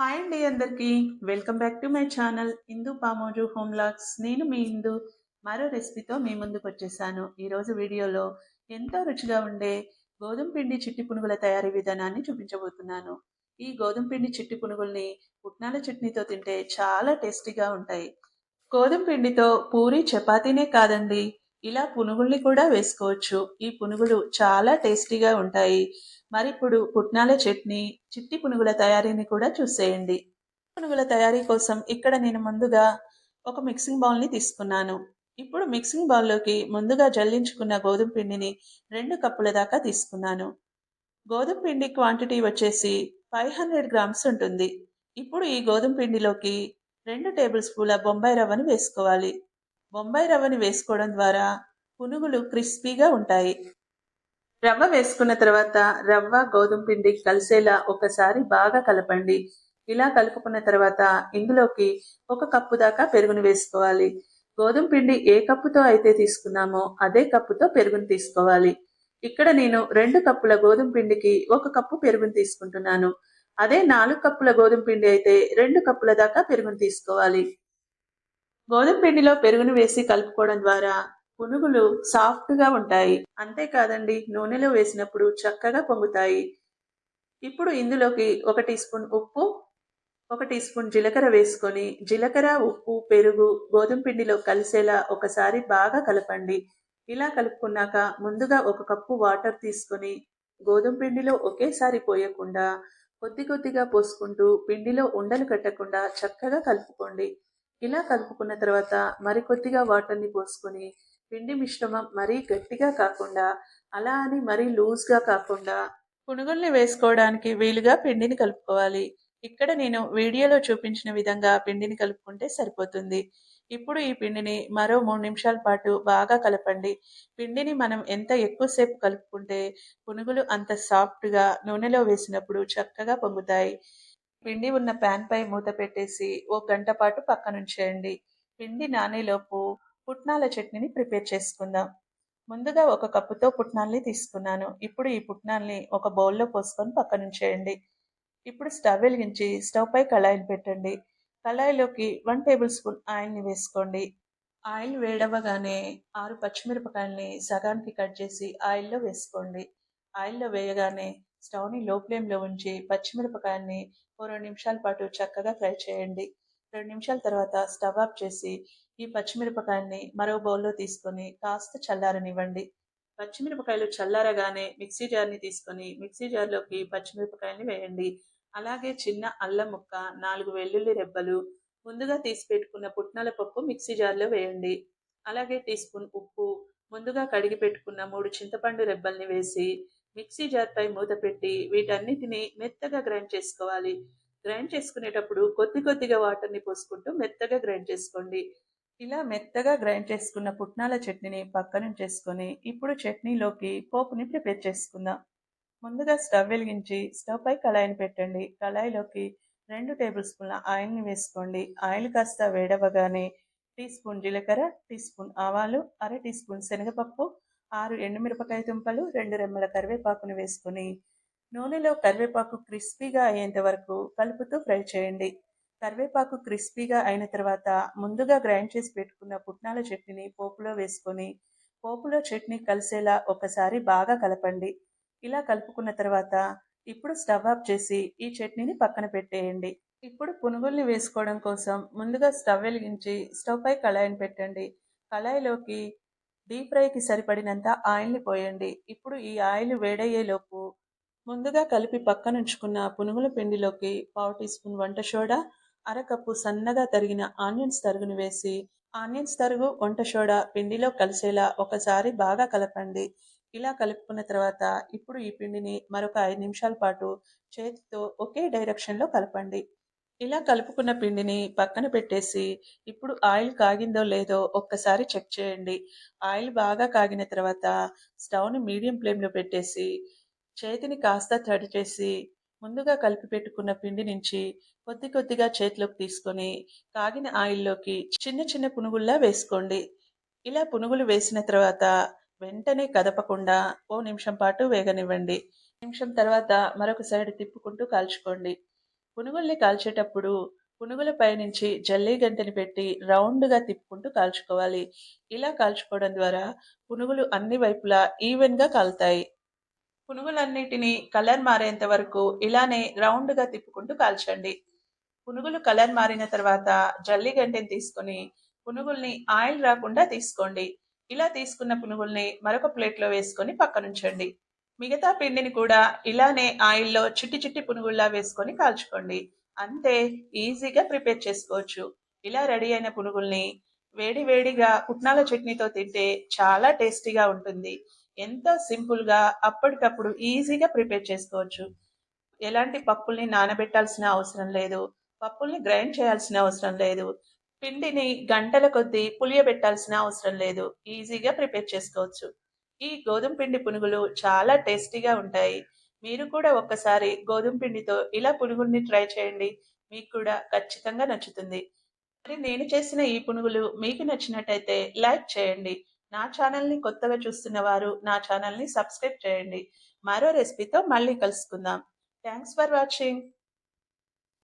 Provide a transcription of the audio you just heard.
Hi అండి అందరికీ. Welcome back to my channel Indu Pamoju home logs నేను మీ ఇందు మరో రెసిపీతో మీ ముందుకు వచ్చేసాను. ఈరోజు వీడియోలో ఎంతో రుచిగా ఉండే గోధుమ పిండి చిట్టి పునుగుల తయారీ విధానాన్ని చూపించబోతున్నాను. ఈ గోధుమ పిండి చిట్టి పునుగుల్ని పుట్నాల చట్నీతో తింటే చాలా టేస్టీగా ఉంటాయి. గోధుమ పిండితో పూరి చపాతీనే కాదండి ఇలా పునుగుల్ని కూడా వేసుకోవచ్చు. ఈ పునుగులు చాలా టేస్టీగా ఉంటాయి. మరి ఇప్పుడు పుట్నాల చట్నీ చిట్టి పునుగుల తయారీని కూడా చూసేయండి. పునుగుల తయారీ కోసం ఇక్కడ నేను ముందుగా ఒక మిక్సింగ్ బౌల్ని తీసుకున్నాను. ఇప్పుడు మిక్సింగ్ బౌల్లోకి ముందుగా జల్లించుకున్న గోధుమ పిండిని రెండు కప్పుల దాకా తీసుకున్నాను. గోధుమ పిండి క్వాంటిటీ వచ్చేసి ఫైవ్ హండ్రెడ్ గ్రామ్స్ ఉంటుంది. ఇప్పుడు ఈ గోధుమ పిండిలోకి రెండు టేబుల్ స్పూన్ల బొంబాయి రవ్వను వేసుకోవాలి. బొంబాయి రవ్వని వేసుకోవడం ద్వారా పునుగులు క్రిస్పీగా ఉంటాయి. రవ్వ వేసుకున్న తర్వాత రవ్వ గోధుమ పిండి కలిసేలా ఒకసారి బాగా కలపండి. ఇలా కలుపుకున్న తర్వాత ఇందులోకి ఒక కప్పు దాకా పెరుగును వేసుకోవాలి. గోధుమ పిండి ఏ కప్పుతో అయితే తీసుకున్నామో అదే కప్పుతో పెరుగును తీసుకోవాలి. ఇక్కడ నేను రెండు కప్పుల గోధుమ పిండికి ఒక కప్పు పెరుగును తీసుకుంటున్నాను. అదే నాలుగు కప్పుల గోధుమ పిండి అయితే రెండు కప్పుల దాకా పెరుగును తీసుకోవాలి. గోధుమ పిండిలో పెరుగును వేసి కలుపుకోవడం ద్వారా పునుగులు సాఫ్ట్గా ఉంటాయి. అంతేకాదండి నూనెలో వేసినప్పుడు చక్కగా పొంగుతాయి. ఇప్పుడు ఇందులోకి ఒక టీ స్పూన్ ఉప్పు ఒక టీ స్పూన్ జీలకర్ర వేసుకొని జీలకర్ర ఉప్పు పెరుగు గోధుమ పిండిలో కలిసేలా ఒకసారి బాగా కలపండి. ఇలా కలుపుకున్నాక ముందుగా ఒక కప్పు వాటర్ తీసుకొని గోధుమ పిండిలో ఒకేసారి పోయకుండా కొద్ది కొద్దిగా పోసుకుంటూ పిండిలో ఉండలు కట్టకుండా చక్కగా కలుపుకోండి. ఇలా కలుపుకున్న తర్వాత మరికొద్దిగా వాటర్ని పోసుకొని పిండి మిశ్రమం మరీ గట్టిగా కాకుండా అలా అని మరీ లూజ్గా కాకుండా పునుగుల్ని వేసుకోవడానికి వీలుగా పిండిని కలుపుకోవాలి. ఇక్కడ నేను వీడియోలో చూపించిన విధంగా పిండిని కలుపుకుంటే సరిపోతుంది. ఇప్పుడు ఈ పిండిని మరో మూడు నిమిషాల పాటు బాగా కలపండి. పిండిని మనం ఎంత ఎక్కువసేపు కలుపుకుంటే పునుగులు అంత సాఫ్ట్గా నూనెలో వేసినప్పుడు చక్కగా పొంగుతాయి. పిండి ఉన్న ప్యాన్ పై మూత పెట్టేసి ఓ గంట పాటు పక్కనుంచేయండి. పిండి నానేలోపు పుట్నాల చట్నీని ప్రిపేర్ చేసుకుందాం. ముందుగా ఒక కప్పుతో పుట్నాల్ని తీసుకున్నాను. ఇప్పుడు ఈ పుట్నాల్ని ఒక బౌల్లో పోసుకొని పక్కనుంచేయండి ఇప్పుడు స్టవ్ వెలిగించి స్టవ్ పై కళాయిని పెట్టండి. కళాయిలోకి వన్ టేబుల్ స్పూన్ ఆయిల్ని వేసుకోండి. ఆయిల్ వేడవగానే ఆరు పచ్చిమిరపకాయల్ని సగానికి కట్ చేసి ఆయిల్లో వేసుకోండి. ఆయిల్లో వేయగానే స్టవ్ని లో ఫ్లేమ్లో ఉంచి పచ్చిమిరపకాయల్ని ఓ రెండు నిమిషాల పాటు చక్కగా ఫ్రై చేయండి. రెండు నిమిషాల తర్వాత స్టవ్ ఆఫ్ చేసి ఈ పచ్చిమిరపకాయల్ని మరో బౌల్లో తీసుకొని కాస్త చల్లారనివ్వండి. పచ్చిమిరపకాయలు చల్లారగానే మిక్సీ జార్ని తీసుకొని మిక్సీ జార్లోకి పచ్చిమిరపకాయల్ని వేయండి. అలాగే చిన్న అల్లం ముక్క నాలుగు వెల్లుల్లి రెబ్బలు ముందుగా తీసి పెట్టుకున్న పుట్నాల పప్పు మిక్సీ జార్లో వేయండి. అలాగే టీ స్పూన్ ఉప్పు ముందుగా కడిగి పెట్టుకున్న మూడు చింతపండు రెబ్బల్ని వేసి మిక్సీ జార్పై మూత పెట్టి వీటన్నిటిని మెత్తగా గ్రైండ్ చేసుకోవాలి. గ్రైండ్ చేసుకునేటప్పుడు కొద్ది కొద్దిగా వాటర్ని పోసుకుంటూ మెత్తగా గ్రైండ్ చేసుకోండి. ఇలా మెత్తగా గ్రైండ్ చేసుకున్న పుట్నాల చట్నీని పక్కన చేసుకొని ఇప్పుడు చట్నీలోకి పోపుని ప్రిపేర్ చేసుకుందాం. ముందుగా స్టవ్ వెలిగించి స్టవ్ పై కళాయిని పెట్టండి. కళాయిలోకి రెండు టేబుల్ స్పూన్ల ఆయిల్ని వేసుకోండి. ఆయిల్ కాస్త వేడవగానే టీ స్పూన్ జీలకర్ర టీ స్పూన్ ఆవాలు అర టీ స్పూన్ శనగపప్పు ఆరు ఎండుమిరపకాయ తుంపలు రెండు రెమ్మల కరివేపాకును వేసుకొని నూనెలో కరివేపాకు క్రిస్పీగా అయ్యేంత వరకు కలుపుతూ ఫ్రై చేయండి. కరివేపాకు క్రిస్పీగా అయిన తర్వాత ముందుగా గ్రైండ్ చేసి పెట్టుకున్న పుట్నాల చట్నీని పోపులో వేసుకొని పోపులో చట్నీ కలిసేలా ఒకసారి బాగా కలపండి. ఇలా కలుపుకున్న తర్వాత ఇప్పుడు స్టవ్ ఆఫ్ చేసి ఈ చట్నీని పక్కన పెట్టేయండి. ఇప్పుడు పునుగుల్ని వేసుకోవడం కోసం ముందుగా స్టవ్ వెలిగించి స్టవ్ పై కళాయిని పెట్టండి. కళాయిలోకి డీప్ ఫ్రైకి సరిపడినంత ఆయిల్ని పోయండి. ఇప్పుడు ఈ ఆయిల్ వేడయ్యేలోపు ముందుగా కలిపి పక్కనుంచుకున్న పునుగుల పిండిలోకి పావు టీ స్పూన్ వంట సోడా అరకప్పు సన్నగా తరిగిన ఆనియన్స్ తరుగును వేసి ఆనియన్స్ తరుగు వంట సోడా పిండిలో కలిసేలా ఒకసారి బాగా కలపండి. ఇలా కలుపుకున్న తర్వాత ఇప్పుడు ఈ పిండిని మరొక ఐదు నిమిషాల పాటు చేతితో ఒకే డైరెక్షన్లో కలపండి. ఇలా కలుపుకున్న పిండిని పక్కన పెట్టేసి ఇప్పుడు ఆయిల్ కాగిందో లేదో ఒక్కసారి చెక్ చేయండి. ఆయిల్ బాగా కాగిన తర్వాత స్టవ్ని మీడియం ఫ్లేమ్లో పెట్టేసి చేతిని కాస్త తడి చేసి ముందుగా కలిపి పెట్టుకున్న పిండి నుంచి కొద్ది కొద్దిగా చేతిలోకి తీసుకొని కాగిన ఆయిల్లోకి చిన్న చిన్న పునుగుల్లా వేసుకోండి. ఇలా పునుగులు వేసిన తర్వాత వెంటనే కదపకుండా ఓ నిమిషం పాటు వేగనివ్వండి. నిమిషం తర్వాత మరొక సైడ్ తిప్పుకుంటూ కాల్చుకోండి. పునుగుల్ని కాల్చేటప్పుడు పునుగుల పైనుంచి జల్లీ గంటని పెట్టి రౌండ్గా తిప్పుకుంటూ కాల్చుకోవాలి. ఇలా కాల్చుకోవడం ద్వారా పునుగులు అన్ని వైపులా ఈవెన్గా కాలుతాయి. పునుగులన్నిటినీ కలర్ మారేంత వరకు ఇలానే రౌండ్గా తిప్పుకుంటూ కాల్చండి. పునుగులు కలర్ మారిన తర్వాత జల్లి గంటెని తీసుకొని పునుగుల్ని ఆయిల్ రాకుండా తీసుకోండి. ఇలా తీసుకున్న పునుగుల్ని మరొక ప్లేట్లో వేసుకొని పక్కనుంచండి మిగతా పిండిని కూడా ఇలానే ఆయిల్లో చిట్టి చిట్టి పునుగుల్లా వేసుకొని కాల్చుకోండి. అంతే ఈజీగా ప్రిపేర్ చేసుకోవచ్చు. ఇలా రెడీ అయిన పునుగుల్ని వేడి వేడిగా పుట్నాల చట్నీతో తింటే చాలా టేస్టీగా ఉంటుంది. ఎంతో సింపుల్గా అప్పటికప్పుడు ఈజీగా ప్రిపేర్ చేసుకోవచ్చు. ఎలాంటి పప్పుల్ని నానబెట్టాల్సిన అవసరం లేదు. పప్పుల్ని గ్రైండ్ చేయాల్సిన అవసరం లేదు. పిండిని గంటల కొద్దీ పులియబెట్టాల్సిన అవసరం లేదు. ఈజీగా ప్రిపేర్ చేసుకోవచ్చు. ఈ గోధుమ పిండి పునుగులు చాలా టేస్టీగా ఉంటాయి. మీరు కూడా ఒక్కసారి గోధుమ పిండితో ఇలా పునుగుల్ని ట్రై చేయండి. మీకు కూడా ఖచ్చితంగా నచ్చుతుంది. మరి నేను చేసిన ఈ పునుగులు మీకు నచ్చినట్టయితే లైక్ చేయండి. నా ఛానల్ని కొత్తగా చూస్తున్న వారు నా ఛానల్ని సబ్స్క్రైబ్ చేయండి. మరో రెసిపీతో మళ్ళీ కలుసుకుందాం. Thanks for watching.